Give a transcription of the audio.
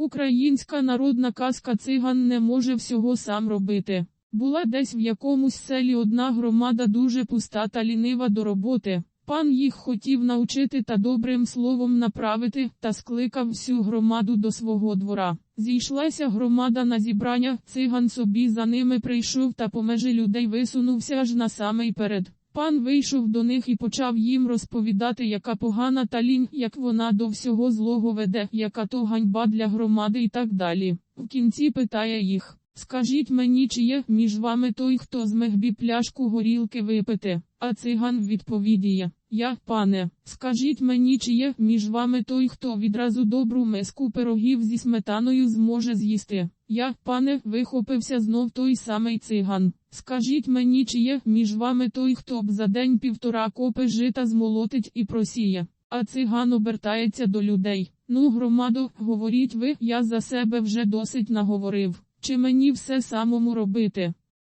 Українська народна казка циган не може всього сам робити. Була десь в якомусь селі одна громада дуже пуста та лінива до роботи. Пан їх хотів навчити та добрим словом направити, та скликав всю громаду до свого двора. Зійшлася громада на зібрання, циган собі за ними прийшов та по межі людей висунувся аж на самий перед. Пан вийшов до них і почав їм розповідати, яка погана та лінь, як вона до всього злого веде, яка то ганьба для громади і так далі. В кінці питає їх. Скажіть мені, чи є між вами той, хто змег бі пляшку горілки випити? А циган відповідає, я, пане, скажіть мені, чи є між вами той, хто відразу добру миску пирогів зі сметаною зможе з'їсти? Я, пане, вихопився знов той самий циган. Скажіть мені, чи є між вами той, хто б за день півтора копи жита змолотить і просіє? А циган обертається до людей. Ну, громадо, говоріть ви, я за себе вже досить наговорив. Чи мені все самому робити?